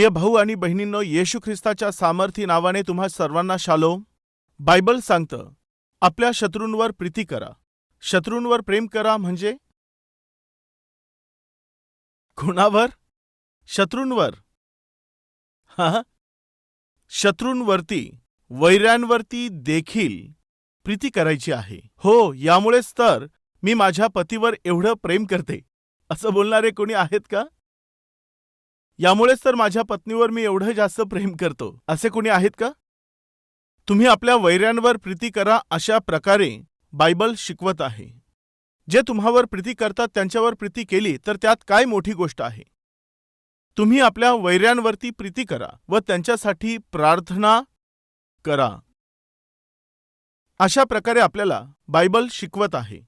प्रिय भाऊ आणि बहिणींनो येशू ख्रिस्ताच्या सामर्थी नावाने तुम्हा सर्वांना शालोम. बायबल सांगतं आपल्या शत्रूंवर प्रीती करा. शत्रूंवर प्रेम करा म्हणजे? कुणावर शत्रूंवर? हा. शत्रूंवरती वैऱ्यांवरती देखील प्रीती करायची आहे. हो यामुळेच तर मी माझ्या पतीवर एवढं प्रेम करते. असं बोलणारे कोणी आहेत का? यामुळेच तर माझ्या पत्नीवर मी एवढं जास्त प्रेम करतो. असे कुणी आहेत का? तुम्ही आपल्या वैऱ्यांवर प्रीती करा अशा प्रकारे बायबल शिकवत आहे. जे तुम्हावर प्रीती करतात त्यांच्यावर प्रीती केली तर त्यात काय मोठी गोष्ट आहे? तुम्ही आपल्या वैऱ्यांवरती प्रीती करा व त्यांच्यासाठी प्रार्थना करा. अशा प्रकारे आपल्याला बायबल शिकवत आहे.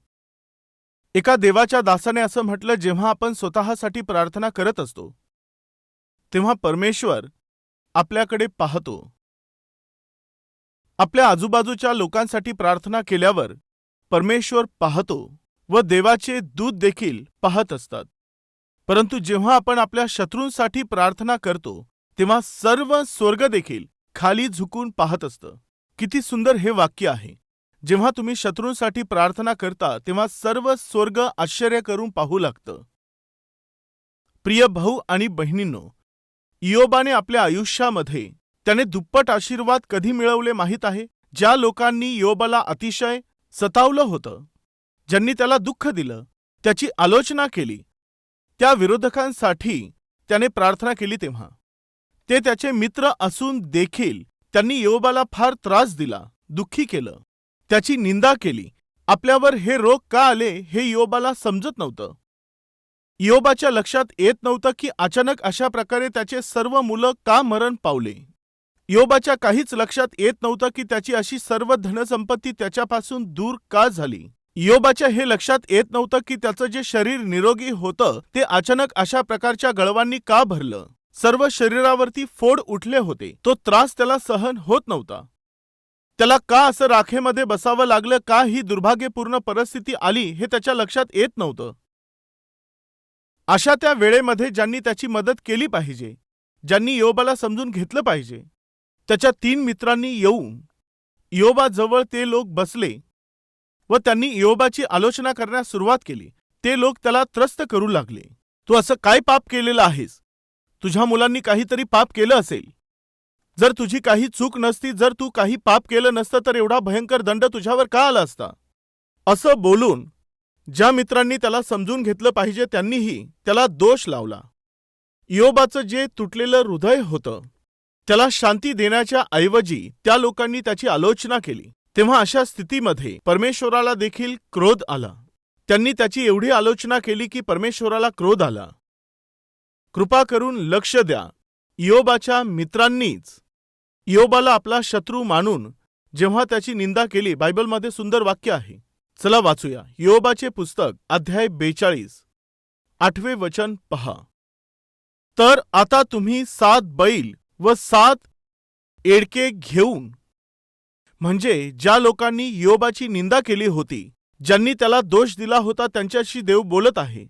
एका देवाच्या दासाने असं म्हटलं जेव्हा आपण स्वतःसाठी प्रार्थना करत असतो तेव्हा परमेश्वर आपल्याकडे पाहतो. आपल्या आजूबाजूच्या लोकांसाठी प्रार्थना केल्यावर परमेश्वर पाहतो व देवाचे दूत देखील पाहत असतात. परंतु जेव्हा आपण आपल्या शत्रूंसाठी प्रार्थना करतो तेव्हा सर्व स्वर्ग देखील खाली झुकून पाहत असतं. किती सुंदर हे वाक्य आहे. जेव्हा तुम्ही शत्रूंसाठी प्रार्थना करता तेव्हा सर्व स्वर्ग आश्चर्य करून पाहू लागतं. प्रिय भाऊ आणि बहिणींनो इयोबाने आपल्या आयुष्यामध्ये त्याने दुप्पट आशीर्वाद कधी मिळवले माहीत आहे? ज्या लोकांनी योबाला अतिशय सतावलं होतं ज्यांनी त्याला दुःख दिलं त्याची आलोचना केली त्या विरोधकांसाठी त्याने प्रार्थना केली तेव्हा. ते त्याचे मित्र असून देखील त्यांनी योबाला फार त्रास दिला दुःखी केलं. त्याची निंदा केली आपल्यावर हे रोग का आले हे योबाला समजत नव्हतं. योबाच्या लक्षात येत नव्हतं की अचानक अशा प्रकारे त्याचे सर्व मुलं का मरण पावले. योबाच्या काहीच लक्षात येत नव्हतं की त्याची अशी सर्व धनसंपत्ती त्याच्यापासून दूर का झाली. योबाच्या हे लक्षात येत नव्हतं की त्याचं जे शरीर निरोगी होतं ते अचानक अशा प्रकारच्या गळवांनी का भरलं. सर्व शरीरावरती फोड उठले होते. तो त्रास त्याला सहन होत नव्हता. त्याला का असं राखेमध्ये बसावं लागलं का ही दुर्भाग्यपूर्ण परिस्थिती आली हे त्याच्या लक्षात येत नव्हतं. अशा त्या वेळेमध्ये ज्यांनी त्याची मदत केली पाहिजे ज्यांनी योबाला समजून घेतलं पाहिजे. त्याच्या तीन मित्रांनी येऊन योबाजवळ ते लोक बसले व त्यांनी योबाची आलोचना करण्यास सुरुवात केली. ते लोक त्याला त्रस्त करू लागले. तू असं काय पाप केलेलं आहेस? तुझ्या मुलांनी काहीतरी पाप केलं असेल. जर तुझी काही चूक नसती जर तू काही पाप केलं नसतं तर एवढा भयंकर दंड तुझ्यावर का आला असता? असं बोलून ज्या मित्रांनी त्याला समजून घेतलं पाहिजे त्यांनीही त्याला दोष लावला. योबाचं जे तुटलेलं हृदय होतं त्याला शांती देण्याच्या ऐवजी त्या लोकांनी त्याची आलोचना केली. तेव्हा अशा स्थितीमध्ये परमेश्वराला देखील क्रोध आला. त्यांनी त्याची एवढी आलोचना केली की परमेश्वराला क्रोध आला. कृपा करून लक्ष द्या. योबाच्या मित्रांनीच. योबाला आपला शत्रू मानून जेव्हा त्याची निंदा केली बायबलमध्ये सुंदर वाक्य आहे. चला वाचूया. योबाचे पुस्तक अध्याय बेचाळीस. आठवे वचन पहा. तर आता तुम्ही सात बैल व सात एडके घेऊन म्हणजे ज्या लोकांनी योबाची निंदा केली होती ज्यांनी त्याला दोष दिला होता त्यांच्याशी देव बोलत आहे.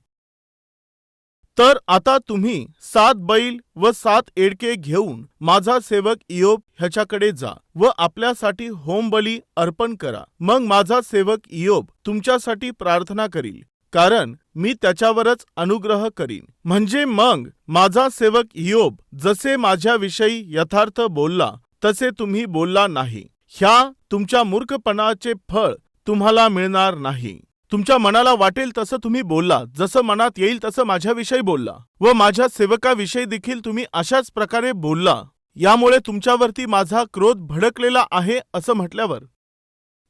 तर आता तुम्ही सात बैल व सात एडके घेऊन माझा सेवक इयोब ह्याच्याकडे जा व आपल्यासाठी होमबली अर्पण करा. मग माझा सेवक इयोब तुमच्यासाठी प्रार्थना करील. कारण मी त्याच्यावरच अनुग्रह करीन. म्हणजे मग माझा सेवक इयोब जसे माझ्याविषयी यथार्थ बोलला तसे तुम्ही बोलला नाही. ह्या तुमच्या मूर्खपणाचे फळ तुम्हाला मिळणार नाही. तुमच्या मनाला वाटेल तसं तुम्ही बोलला जसं मनात येईल तसं माझ्याविषयी बोलला. व माझ्या सेवकाविषयी देखील तुम्ही अशाच प्रकारे बोलला. यामुळे तुमच्यावरती माझा क्रोध भडकलेला आहे असं म्हटल्यावर.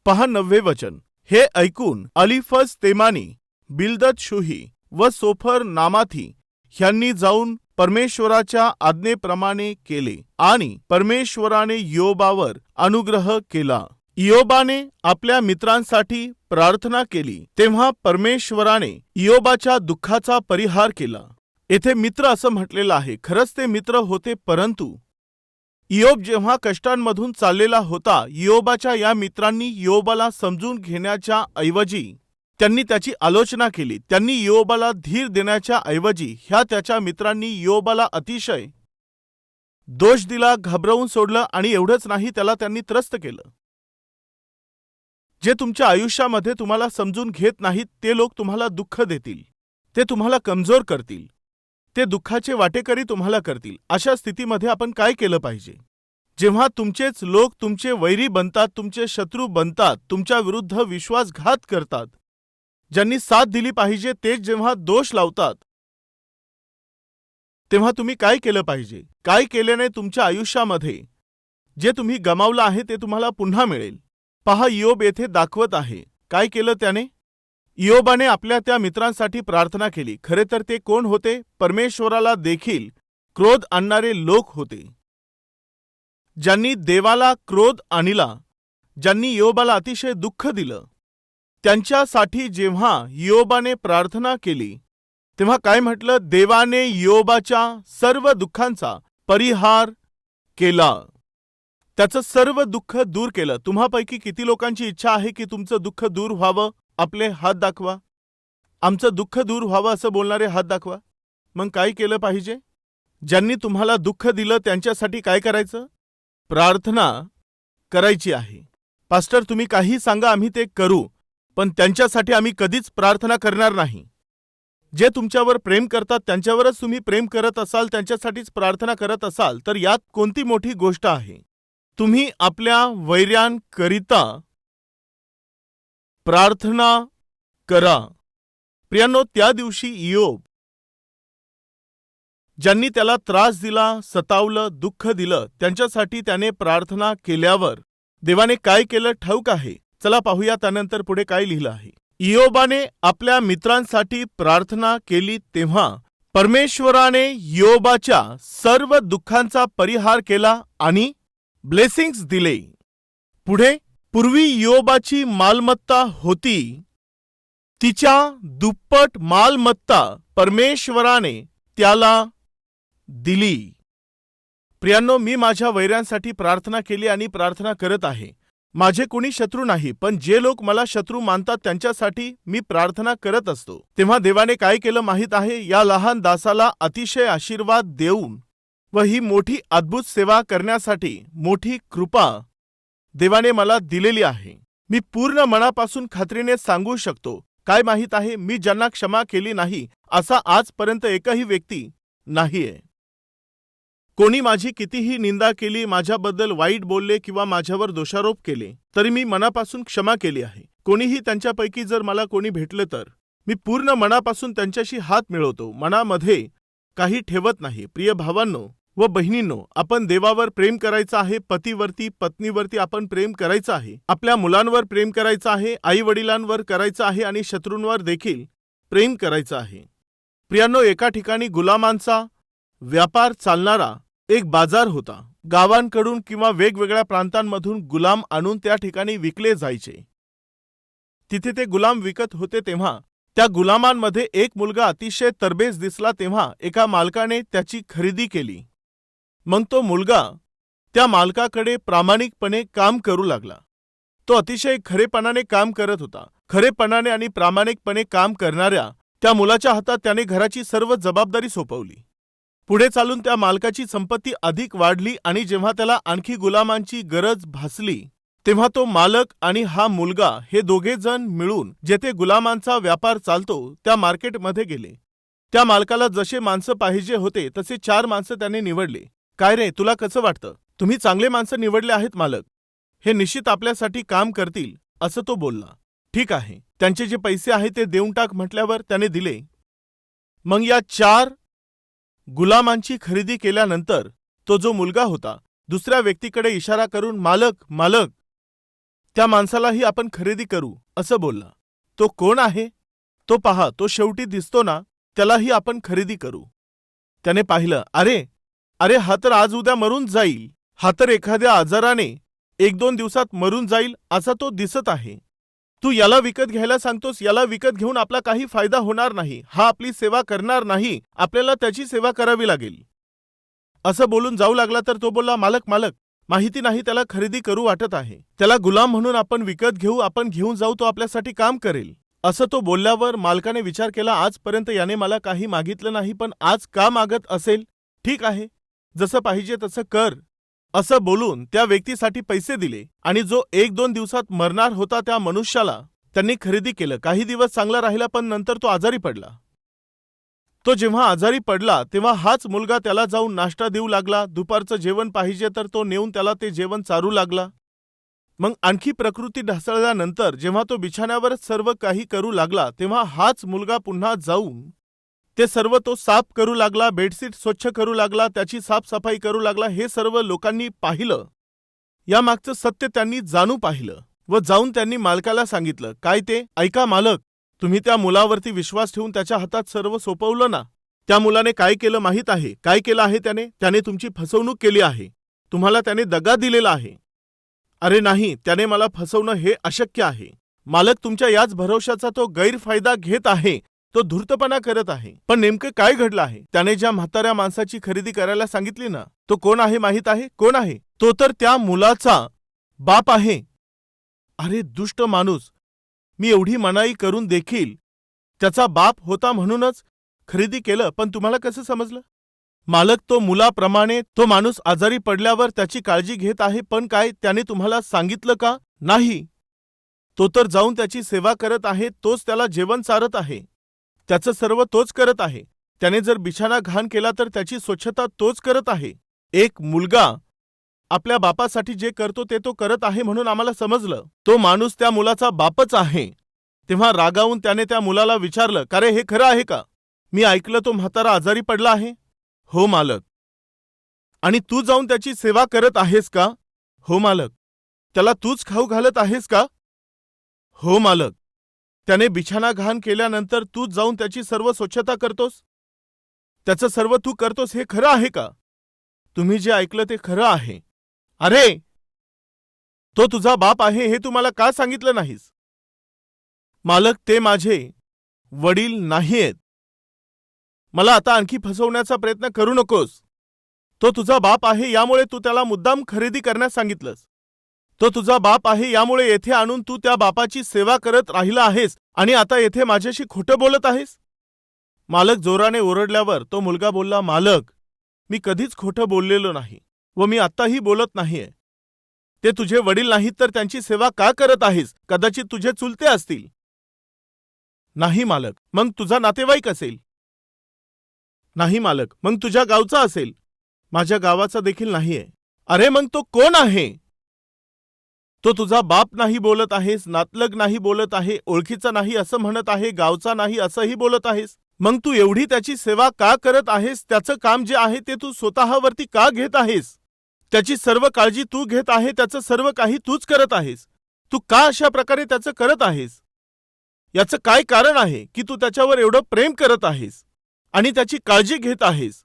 पहा नववे वचन. हे ऐकून अलिफज तेमानी बिलदत शुही व सोफर नामाथी ह्यांनी जाऊन परमेश्वराच्या आज्ञेप्रमाणे केले आणि परमेश्वराने योबावर अनुग्रह केला. इयोबाने आपल्या मित्रांसाठी प्रार्थना केली. तेव्हा परमेश्वराने इयोबाच्या दुःखाचा परिहार केला. येथे मित्र असं म्हटलेलं आहे. खरंच ते मित्र होते परंतु इयोब जेव्हा कष्टांमधून चाललेला होता इयोबाच्या या मित्रांनी इयोबाला समजून घेण्याच्या ऐवजी त्यांनी त्याची आलोचना केली. त्यांनी इयोबाला धीर देण्याच्या ऐवजी ह्या त्याच्या मित्रांनी इयोबाला अतिशय दोष दिला घाबरवून सोडलं आणि एवढंच नाही त्याला त्यांनी त्रस्त केलं. जे तुमच्या आयुष्यामध्ये तुम्हाला समजून घेत नाहीत ते लोक तुम्हाला दुःख देतील. ते तुम्हाला कमजोर करतील. ते दुःखाचे वाटेकरी तुम्हाला करतील. अशा स्थितीमध्ये आपण काय केलं पाहिजे? जेव्हा तुमचेच लोक तुमचे वैरी बनतात तुमचे शत्रू बनतात तुमच्या विरुद्ध विश्वासघात करतात ज्यांनी साथ दिली पाहिजे तेच जेव्हा दोष लावतात तेव्हा तुम्ही काय केलं पाहिजे? काय केल्याने तुमच्या आयुष्यामध्ये जे तुम्ही गमावलं आहे ते तुम्हाला पुन्हा मिळेल. पहा इयोब येथे दाखवत आहे. काय केलं त्याने? इयोबाने आपल्या त्या मित्रांसाठी प्रार्थना केली. खरे तर ते कोण होते? परमेश्वराला देखील क्रोध आणणारे लोक होते. ज्यांनी देवाला क्रोध आणला ज्यांनी योबाला अतिशय दुःख दिलं त्यांच्यासाठी जेव्हा योबाने प्रार्थना केली तेव्हा काय म्हटलं? देवाने योबाच्या सर्व दुःखांचा परिहार केला. त्याचं सर्व दुःख दूर केलं. तुम्हापैकी किती लोकांची इच्छा आहे की तुमचं दुःख दूर व्हावं? आपले हात दाखवा. आमचं दुःख दूर व्हावं असं बोलणारे हात दाखवा. मग काय केलं पाहिजे? ज्यांनी तुम्हाला दुःख दिलं त्यांच्यासाठी काय करायचं? प्रार्थना करायची आहे. पास्टर तुम्ही काही सांगा आम्ही ते करू. पण त्यांच्यासाठी आम्ही कधीच प्रार्थना करणार नाही. जे तुमच्यावर प्रेम करतात त्यांच्यावरच तुम्ही प्रेम करत असाल त्यांच्यासाठीच प्रार्थना करत असाल तर यात कोणती मोठी गोष्ट आहे? तुम्ही आपल्या वैर्यांकरिता प्रार्थना करा. प्रियांनो त्या दिवशी इयोब ज्यांनी त्याला त्रास दिला सतावलं दुःख दिलं त्यांच्यासाठी त्याने प्रार्थना केल्यावर देवाने काय केलं ठाऊक आहे? चला पाहूया त्यानंतर पुढे काय लिहिलं आहे. इयोबाने आपल्या मित्रांसाठी प्रार्थना केली तेव्हा परमेश्वराने योबाच्या सर्व दुःखांचा परिहार केला आणि ब्लेसिंग्स दिले. पुढे पूर्वी योबाची मालमत्ता होती. तिच्या दुप्पट मालमत्ता परमेश्वराने त्याला दिली. प्रियांनो मी माझ्या वैऱ्यांसाठी प्रार्थना केली आणि प्रार्थना करत आहे. माझे कोणी शत्रू नाही पण जे लोक मला शत्रू मानतात त्यांच्यासाठी मी प्रार्थना करत असतो. तेव्हा देवाने काय केलं माहीत आहे? या लहान दासाला अतिशय आशीर्वाद देऊन व ही मोठी अद्भुत सेवा करण्यासाठी मोठी कृपा देवाने मला दिलेली आहे. मी पूर्ण मनापासून खात्रीने सांगू शकतो. काय माहीत आहे? मी ज्यांना क्षमा केली नाही असा आजपर्यंत एकही व्यक्ती नाहीये. कोणी माझी कितीही निंदा केली माझ्याबद्दल वाईट बोलले किंवा माझ्यावर दोषारोप केले तरी मी मनापासून क्षमा केली आहे. कोणीही त्यांच्यापैकी जर मला कोणी भेटलं तर मी पूर्ण मनापासून त्यांच्याशी हात मिळवतो. मनामध्ये काही ठेवत नाही. प्रिय भावांनो व बहिणींनो आपण देवावर प्रेम करायचं आहे पतीवरती पत्नीवरती आपण प्रेम करायचं आहे आपल्या मुलांवर प्रेम करायचं आहे आई वडिलांवर करायचं आहे आणि शत्रूंवर देखील प्रेम करायचं आहे. प्रियांनो एका ठिकाणी गुलामांचा व्यापार चालणारा एक बाजार होता. गावांकडून किंवा वेगवेगळ्या प्रांतांमधून गुलाम आणून त्या ठिकाणी विकले जायचे. तिथे ते गुलाम विकत होते तेव्हा त्या गुलामांमध्ये एक मुलगा अतिशय तरबेज दिसला तेव्हा एका मालकाने त्याची खरेदी केली. मग तो मुलगा त्या मालकाकडे प्रामाणिकपणे काम करू लागला. तो अतिशय खरेपणाने काम करत होता. खरेपणाने आणि प्रामाणिकपणे काम करणाऱ्या त्या मुलाच्या हातात त्याने घराची सर्व जबाबदारी सोपवली. पुढे चालून त्या मालकाची संपत्ती अधिक वाढली आणि जेव्हा त्याला आणखी गुलामांची गरज भासली तेव्हा तो मालक आणि हा मुलगा हे दोघे जण मिळून जेथे गुलामांचा व्यापार चालतो त्या मार्केटमध्ये गेले. त्या मालकाला जसे माणसं पाहिजे होते तसे चार माणसं त्याने निवडले. काय रे तुला कसं वाटतं? तुम्ही चांगले माणसं निवडले आहेत मालक. हे निश्चित आपल्यासाठी काम करतील असं तो बोलला. ठीक आहे. त्यांचे जे पैसे आहे ते देऊन टाक म्हटल्यावर त्याने दिले. मग या चार गुलामांची खरेदी केल्यानंतर तो जो मुलगा होता दुसऱ्या व्यक्तीकडे इशारा करून मालक मालक त्या माणसालाही आपण खरेदी करू असं बोलला. तो कोण आहे? तो पहा तो शेवटी दिसतो ना त्यालाही आपण खरेदी करू. त्याने पाहिलं अरे अरे हा तर आज उद्या मरून जाईल. हा तर एखाद्या आजाराने एक दोन दिवसात मरून जाईल असा तो दिसत आहे. तू याला विकत घ्यायला सांगतोस याला विकत घेऊन आपला काही फायदा होणार नाही. हा आपली सेवा करणार नाही. आपल्याला त्याची सेवा करावी लागेल. असं बोलून जाऊ लागला तर तो बोलला मालक मालक माहिती नाही त्याला खरेदी करू वाटत आहे. त्याला गुलाम म्हणून आपण विकत घेऊ आपण घेऊन जाऊ तो आपल्यासाठी काम करेल. असं तो बोलल्यावर मालकाने विचार केला आजपर्यंत याने मला काही मागितलं नाही पण आज का मागत असेल? ठीक आहे. जसं पाहिजे तसं कर. असं बोलून त्या व्यक्तीसाठी पैसे दिले आणि जो एक दोन दिवसात मरणार होता त्या मनुष्याला त्यांनी खरेदी केलं. काही दिवस चांगला राहिला पण नंतर तो आजारी पडला. तो जेव्हा आजारी पडला तेव्हा हाच मुलगा त्याला जाऊन नाश्ता देऊ लागला. दुपारचं जेवण पाहिजे तर तो नेऊन त्याला ते जेवण चारू लागला. मग आणखी प्रकृती ढासळल्यानंतर जेव्हा तो बिछाण्यावरच सर्व काही करू लागला तेव्हा हाच मुलगा पुन्हा जाऊन ते सर्व तो साफ करू लागला बेडशीट स्वच्छ करू लागला त्याची साफसफाई करू लागला हे सर्व लोकांनी पाहिलं. यामागचं सत्य त्यांनी जाणू पाहिलं व जाऊन त्यांनी मालकाला सांगितलं काय ते? ऐका मालक तुम्ही त्या मुलावरती विश्वास ठेवून त्याच्या हातात सर्व सोपवलं ना? त्या मुलाने काय केलं माहीत आहे? काय केलं आहे त्याने? त्याने तुमची फसवणूक केली आहे. तुम्हाला त्याने दगा दिलेला आहे. अरे नाही त्याने मला फसवणं हे अशक्य आहे. मालक तुमच्या याच भरवशाचा तो गैरफायदा घेत आहे. तो धूर्तपणा करत आहे. पण नेमकं काय घडलं आहे? त्याने ज्या म्हाताऱ्या माणसाची खरेदी करायला सांगितली ना तो कोण आहे माहीत आहे? कोण आहे? तो तर त्या मुलाचा बाप आहे. अरे दुष्ट माणूस. मी एवढी मनाई करून देखील त्याचा बाप होता म्हणूनच खरेदी केलं पण तुम्हाला कसं समजलं? मालक तो मुलाप्रमाणे तो माणूस आजारी पडल्यावर त्याची काळजी घेत आहे पण काय त्याने तुम्हाला सांगितलं का? नाही. तो तर जाऊन त्याची सेवा करत आहे तोच त्याला जेवण चारत आहे. त्याचं सर्व तोच करत आहे. त्याने जर बिछाना घाण केला तर त्याची स्वच्छता तोच करत आहे. एक मुलगा आपल्या बापासाठी जे करतो ते तो करत आहे म्हणून आम्हाला समजलं. तो माणूस त्या मुलाचा बापच आहे. तेव्हा रागावून त्याने त्या मुलाला विचारलं का रे हे खरं आहे का? मी ऐकलं तो म्हातारा आजारी पडला आहे. हो मालक. आणि तू जाऊन त्याची सेवा करत आहेस का? हो मालक. त्याला तूच खाऊ घालत आहेस का? हो मालक. त्याने बिछाना घाण केल्यानंतर तू जाऊन त्याची सर्व स्वच्छता करतोस? त्याचं सर्व तू करतोस हे खरं आहे का? तुम्ही जे ऐकलं ते खरं आहे. अरे! तो तुझा बाप आहे हे तू मला का सांगितलं नाहीस? मालक ते माझे वडील नाहीयेत. मला आता आणखी फसवण्याचा प्रयत्न करू नकोस. तो तुझा बाप आहे यामुळे तू त्याला मुद्दाम खरेदी करण्यास सांगितलंस. तो तुझा बाप आहे यामुळे येथे आणून तू त्या बापाची सेवा करत राहिला आहेस आणि आता येथे माझ्याशी खोटं बोलत आहेस? मालक जोराने ओरडल्यावर तो मुलगा बोलला मालक मी कधीच खोटं बोललेलो नाही व मी आत्ताही बोलत नाहीये. ते तुझे वडील नाहीत तर त्यांची सेवा का करत आहेस? कदाचित तुझे चुलते असतील. नाही मालक मग तुझा नातेवाईक असेल. नाही मालक मग तुझ्या गावचा असेल. माझ्या गावाचा देखील नाहीये. अरे मग तो कोण आहे? तो तुझा बाप नाही बोलत आहेस नातलग नाही बोलत आहे ओळखीचा नाही असं म्हणत आहे गावचा नाही असंही बोलत आहेस. मग तू एवढी त्याची सेवा का करत आहेस? त्याचं काम जे आहे ते तू स्वतःवरती का घेत आहेस? त्याची सर्व काळजी तू घेत आहे त्याचं सर्व काही तूच करत आहेस. तू का अशा प्रकारे त्याचं करत आहेस? याचं काय कारण आहे की तू त्याच्यावर एवढं प्रेम करत आहेस आणि त्याची काळजी घेत आहेस?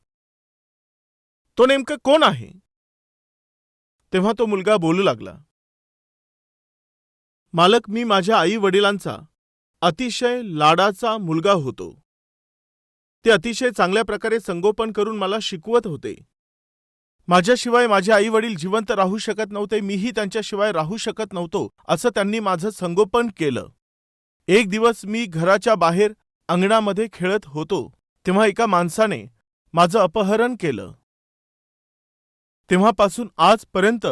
तो नेमकं कोण आहे? तेव्हा तो मुलगा बोलू लागला. मालक मी माझ्या आई वडिलांचा अतिशय लाडाचा मुलगा होतो. ते अतिशय चांगल्या प्रकारे संगोपन करून मला शिकवत होते. माझ्याशिवाय माझे आई वडील जिवंत राहू शकत नव्हते मीही त्यांच्याशिवाय राहू शकत नव्हतो असं त्यांनी माझं संगोपन केलं. एक दिवस मी घराच्या बाहेर अंगणामध्ये खेळत होतो तेव्हा एका माणसाने माझं अपहरण केलं. तेव्हापासून आजपर्यंत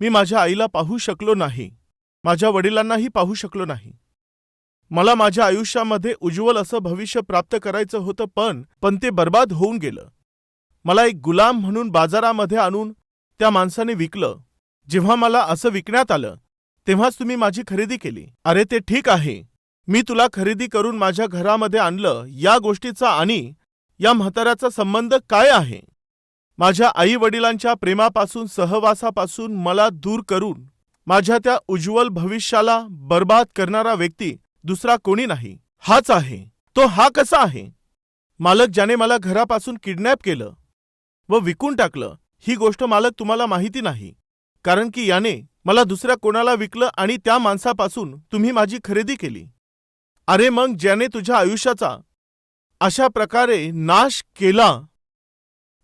मी माझ्या आईला पाहू शकलो नाही. माझ्या वडिलांनाही पाहू शकलो नाही. मला माझ्या आयुष्यामध्ये उज्ज्वल असं भविष्य प्राप्त करायचं होतं पण पण ते बर्बाद होऊन गेलं. मला एक गुलाम म्हणून बाजारामध्ये आणून त्या माणसाने विकलं. जेव्हा मला असं विकण्यात आलं तेव्हाच तुम्ही माझी खरेदी केली. अरे ते ठीक आहे. मी तुला खरेदी करून माझ्या घरामध्ये आणलं या गोष्टीचा आणि या म्हाताऱ्याचा संबंध काय आहे? माझ्या आई वडिलांच्या प्रेमापासून सहवासापासून मला दूर करून माझ्या त्या उज्ज्वल भविष्याला बर्बाद करणारा व्यक्ती दुसरा कोणी नाही. हाच आहे. तो हा कसा आहे? मालक ज्याने मला घरापासून किडनॅप केलं व विकून टाकलं ही गोष्ट मालक तुम्हाला माहिती नाही. कारण की याने मला दुसऱ्या कोणाला विकलं आणि त्या माणसापासून तुम्ही माझी खरेदी केली. अरे मग ज्याने तुझ्या आयुष्याचा अशा प्रकारे नाश केला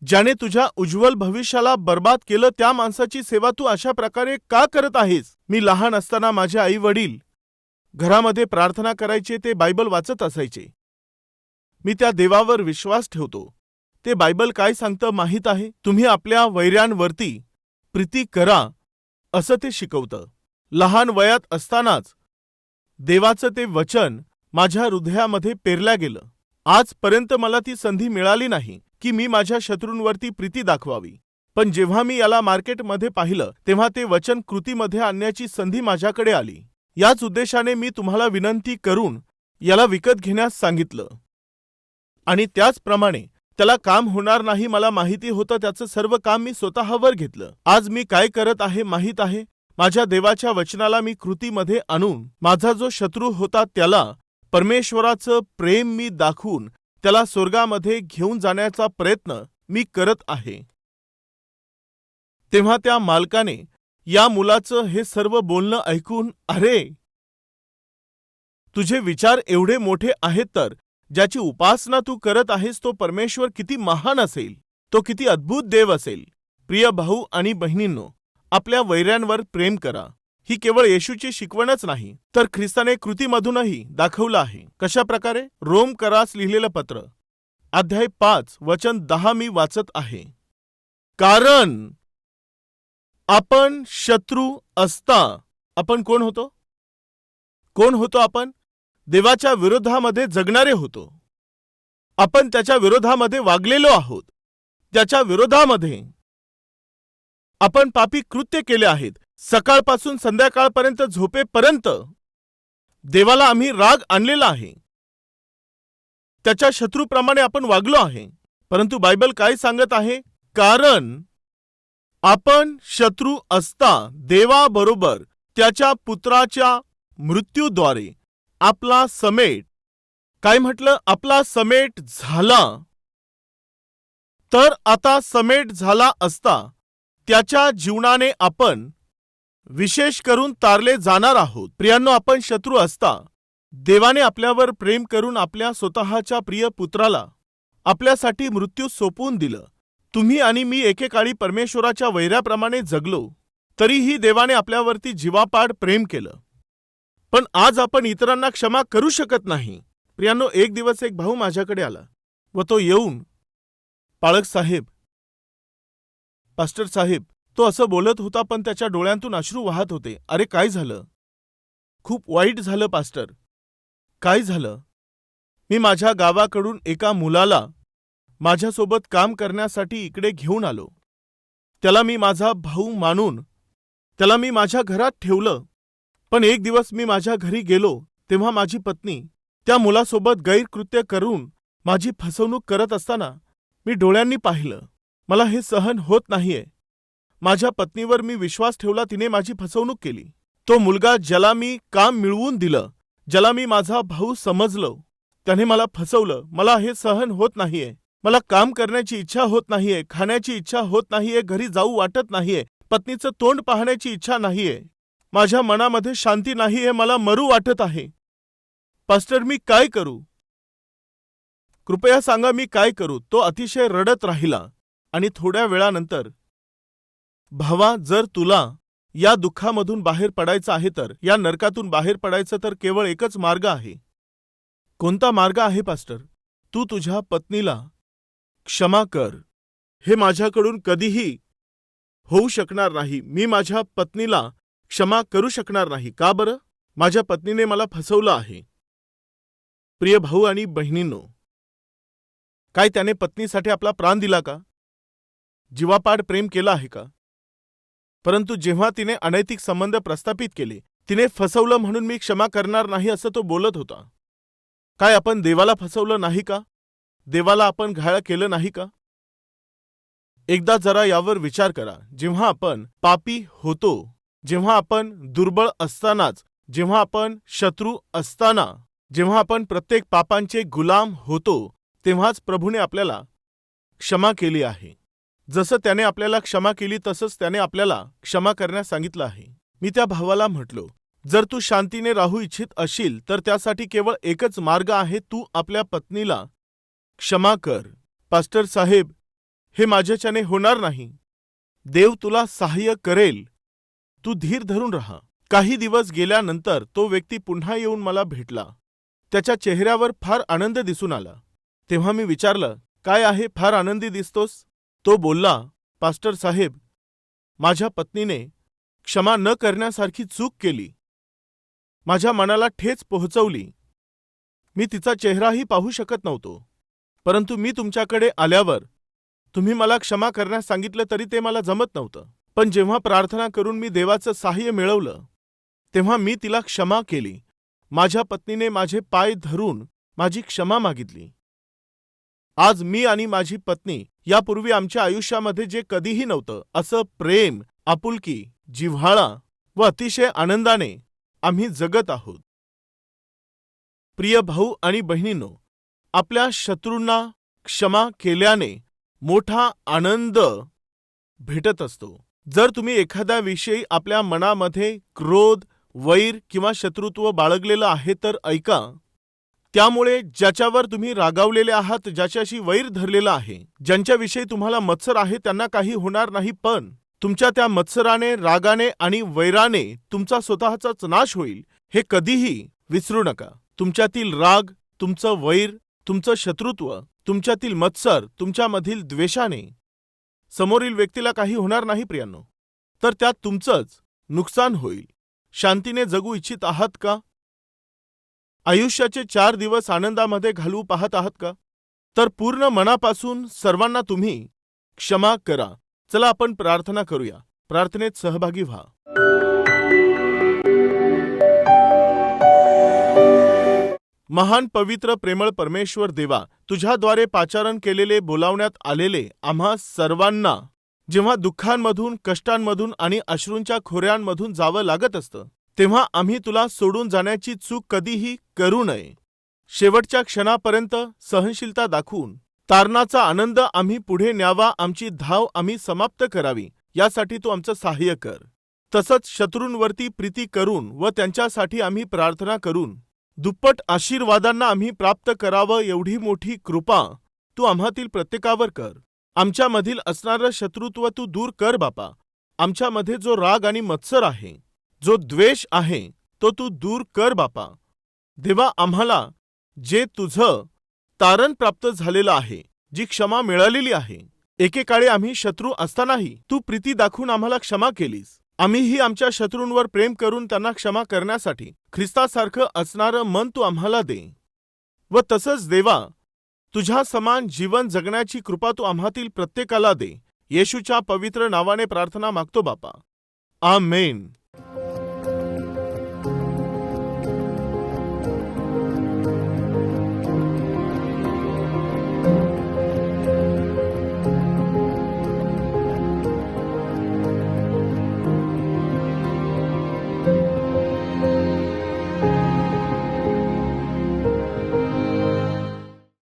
ज्याने तुझ्या उज्ज्वल भविष्याला बर्बाद केलं त्या माणसाची सेवा तू अशा प्रकारे का करत आहेस? मी लहान असताना माझे आई वडील घरामध्ये प्रार्थना करायचे ते बायबल वाचत असायचे. मी त्या देवावर विश्वास ठेवतो. ते बायबल काय सांगतं माहीत आहे? तुम्ही आपल्या वैऱ्यांवरती प्रीती करा असं ते शिकवतं. लहान वयात असतानाच देवाचं ते वचन माझ्या हृदयामध्ये पेरल्या गेलं. आजपर्यंत मला ती संधी मिळाली नाही की मी माझ्या शत्रूंवरती प्रीती दाखवावी. पण जेव्हा मी याला मार्केटमध्ये पाहिलं तेव्हा ते वचन कृतीमध्ये आणण्याची संधी माझ्याकडे आली. याच उद्देशाने मी तुम्हाला विनंती करून याला विकत घेण्यास सांगितलं. आणि त्याचप्रमाणे त्याला काम होणार नाही मला माहिती होतं त्याचं सर्व काम मी स्वतःवर घेतलं. आज मी काय करत आहे माहीत आहे? माझ्या देवाच्या वचनाला मी कृतीमध्ये आणून माझा जो शत्रू होता त्याला परमेश्वराचं प्रेम मी दाखवून त्याला स्वर्गामध्ये घेऊन जाण्याचा प्रयत्न मी करत आहे. तेव्हा त्या मालकाने या मुलाचं हे सर्व बोलणं ऐकून अरे तुझे विचार एवढे मोठे आहेत तर ज्याची उपासना तू करत आहेस तो परमेश्वर किती महान असेल तो किती अद्भुत देव असेल. प्रिय भाऊ आणि बहिणींनो आपल्या वैऱ्यांवर प्रेम करा. ही केवळ येशूची शिकवणच नाही तर ख्रिस्ताने कृतीमधूनही दाखवलं आहे. कशा प्रकारे रोम करास लिहिलेलं पत्र. अध्याय पाच वचन दहा मी वाचत आहे. कारण आपण शत्रू असता आपण कोण होतो? कोण होतो आपण? देवाच्या विरोधामध्ये जगणारे होतो. आपण त्याच्या विरोधामध्ये वागलेलो आहोत. त्याच्या विरोधामध्ये आपण पापी कृत्य केले आहेत. सकाळपासून संध्याकाळपर्यंत झोपेपर्यंत देवाला आम्ही राग आणलेला आहे. त्याच्या शत्रूप्रमाणे आपण वागलो आहे. परंतु बायबल काय सांगत आहे? कारण आपण शत्रू असता देवाबरोबर त्याच्या पुत्राच्या मृत्यूद्वारे आपला समेट काय म्हटलं? आपला समेट झाला. तर आता समेट झाला असता त्याच्या जीवनाने आपण विशेष करून तारले जाणार आहोत. प्रियांनो आपण शत्रू असता. देवाने आपल्यावर प्रेम करून आपल्या स्वतःच्या प्रिय पुत्राला आपल्यासाठी मृत्यू सोपवून दिलं. तुम्ही आणि मी एकेकाळी परमेश्वराच्या वैऱ्याप्रमाणे जगलो तरीही देवाने आपल्यावरती जीवापाड प्रेम केलं. पण आज आपण इतरांना क्षमा करू शकत नाही. प्रियांनो एक दिवस एक भाऊ माझ्याकडे आला व तो येऊन पाळक साहेब पास्टर साहेब तो असं बोलत होता पण त्याच्या डोळ्यांतून अश्रू वाहत होते. अरे काय झालं? खूप वाईट झालं पास्टर. काय झालं? मी माझ्या गावाकडून एका मुलाला माझ्यासोबत काम करण्यासाठी इकडे घेऊन आलो. त्याला मी माझा भाऊ मानून त्याला मी माझ्या घरात ठेवलं. पण एक दिवस मी माझ्या घरी गेलो तेव्हा माझी पत्नी त्या मुलासोबत गैरकृत्य करून माझी फसवणूक करत असताना मी डोळ्यांनी पाहिलं. मला हे सहन होत नाहीये. माझ्या पत्नीवर मी विश्वास ठेवला तिने माझी फसवणूक केली. तो मुलगा ज्याला मी काम मिळवून दिलं ज्याला मी माझा भाऊ समजलो त्याने मला फसवलं. मला हे सहन होत नाहीये. मला काम करण्याची इच्छा होत नाहीये खाण्याची इच्छा होत नाहीये घरी जाऊ वाटत नाहीये पत्नीचं तोंड पाहण्याची इच्छा नाहीये. माझ्या मनामध्ये शांती नाहीये मला मरू वाटत आहे. पास्टर मी काय करू? कृपया सांगा मी काय करू? तो अतिशय रडत राहिला आणि थोड्या वेळानंतर भावा जर तुला या दुःखामधून बाहेर पडायचं आहे तर या नरकातून बाहेर पडायचं तर केवळ एकच मार्ग आहे. कोणता मार्ग आहे पास्टर? तू तुझ्या पत्नीला क्षमा कर. हे माझ्याकडून कधीही होऊ शकणार नाही. मी माझ्या पत्नीला क्षमा करू शकणार नाही. का बरं? माझ्या पत्नीने मला फसवलं आहे. प्रिय भाऊ आणि बहिणींनो काय त्याने पत्नीसाठी आपला प्राण दिला का? जीवापाड प्रेम केलं आहे का? परंतु जेव्हा तिने अनैतिक संबंध प्रस्थापित केले तिने फसवलं म्हणून मी क्षमा करणार नाही असं तो बोलत होता. काय आपण देवाला फसवलं नाही का? देवाला आपण घाळ केलं नाही का? एकदा जरा यावर विचार करा. जेव्हा आपण पापी होतो जेव्हा आपण दुर्बळ असतानाच जेव्हा आपण शत्रू असताना जेव्हा आपण प्रत्येक पापांचे गुलाम होतो तेव्हाच प्रभूने आपल्याला क्षमा केली आहे. जसं त्याने आपल्याला क्षमा केली तसंच त्याने आपल्याला क्षमा करण्यास सांगितलं आहे. मी त्या भावाला म्हटलो जर तू शांतीने राहू इच्छित असशील तर त्यासाठी केवळ एकच मार्ग आहे तू आपल्या पत्नीला क्षमा कर. पास्टर साहेब हे माझ्याच्याने होणार नाही. देव तुला सहाय्य करेल. तू धीर धरून राहा. काही दिवस गेल्यानंतर तो व्यक्ती पुन्हा येऊन मला भेटला. त्याच्या चेहऱ्यावर फार आनंद दिसून आला. तेव्हा मी विचारलं काय आहे? फार आनंदी दिसतोस? तो बोलला पास्टर साहेब माझ्या पत्नीने क्षमा न करण्यासारखी चूक केली. माझ्या मनाला ठेच पोहोचवली. मी तिचा चेहराही पाहू शकत नव्हतो. परंतु मी तुमच्याकडे आल्यावर तुम्ही मला क्षमा करण्यास सांगितलं तरी ते मला जमत नव्हतं. पण जेव्हा प्रार्थना करून मी देवाचं सहाय्य मिळवलं तेव्हा मी तिला क्षमा केली. माझ्या पत्नीने माझे पाय धरून माझी क्षमा मागितली. आज मी आणि माझी पत्नी यापूर्वी आमच्या आयुष्यामध्ये जे कधीही नव्हतं असं प्रेम आपुलकी जिव्हाळा व अतिशय आनंदाने आम्ही जगत आहोत. प्रिय भाऊ आणि बहिणींनो आपल्या शत्रूंना क्षमा केल्याने मोठा आनंद भेटत असतो. जर तुम्ही एखाद्या विषयी आपल्या मनामध्ये क्रोध वैर किंवा शत्रुत्व बाळगलेलं आहे तर ऐका त्यामुळे ज्याच्यावर तुम्ही रागावलेले आहात ज्याच्याशी वैर धरलेला आहे ज्यांच्याविषयी तुम्हाला मत्सर आहे त्यांना काही होणार नाही पण तुमच्या त्या मत्सराने रागाने आणि वैराने तुमचा स्वतःचाच नाश होईल हे कधीही विसरू नका. तुमच्यातील राग तुमचं वैर तुमचं शत्रुत्व तुमच्यातील मत्सर तुमच्यामधील द्वेषाने समोरील व्यक्तीला काही होणार नाही प्रियांनो. तर त्यात तुमचंच नुकसान होईल. शांतीने जगू इच्छित आहात का? आयुष्याचे चार दिवस आनंदामध्ये घालवू पाहत आहात का? तर पूर्ण मनापासून सर्वांना तुम्ही क्षमा करा. चला आपण प्रार्थना करूया. प्रार्थनेत सहभागी व्हा. महान पवित्र प्रेमळ परमेश्वर देवा तुझ्याद्वारे पाचारण केलेले बोलावण्यात आलेले आम्हा सर्वांना जेव्हा दुःखांमधून कष्टांमधून आणि अश्रूंच्या खोऱ्यांमधून जावं लागत असतं तेव्हा आम्ही तुला सोडून जाण्याची चूक कधीही करू नये. शेवटच्या क्षणापर्यंत सहनशीलता दाखवून. तारणाचा आनंद आम्ही पुढे न्यावा आमची धाव आम्ही समाप्त करावी यासाठी तू आमचं सहाय्य कर. तसंच शत्रूंवरती प्रीती करून व त्यांच्यासाठी आम्ही प्रार्थना करून. दुप्पट आशीर्वादांना आम्ही प्राप्त करावं एवढी मोठी कृपा तू आम्हातील प्रत्येकावर कर. आमच्यामधील असणारं शत्रुत्व तू दूर कर बापा. आमच्यामध्ये जो राग आणि मत्सर आहे जो द्वेष आहे तो तू दूर कर बापा. देवा आम्हाला जे तुझं तारण प्राप्त झालेलं आहे जी क्षमा मिळालेली आहे एकेकाळी आम्ही शत्रू असतानाही तू प्रीती दाखवून आम्हाला क्षमा केलीस. आम्हीही आमच्या शत्रूंवर प्रेम करून त्यांना क्षमा करण्यासाठी ख्रिस्तासारखं असणारं मन तू आम्हाला दे. व तसंच देवा तुझ्या समान जीवन जगण्याची कृपा तू आम्हातील प्रत्येकाला दे. येशूच्या पवित्र नावाने प्रार्थना मागतो बापा. आमेन. あ!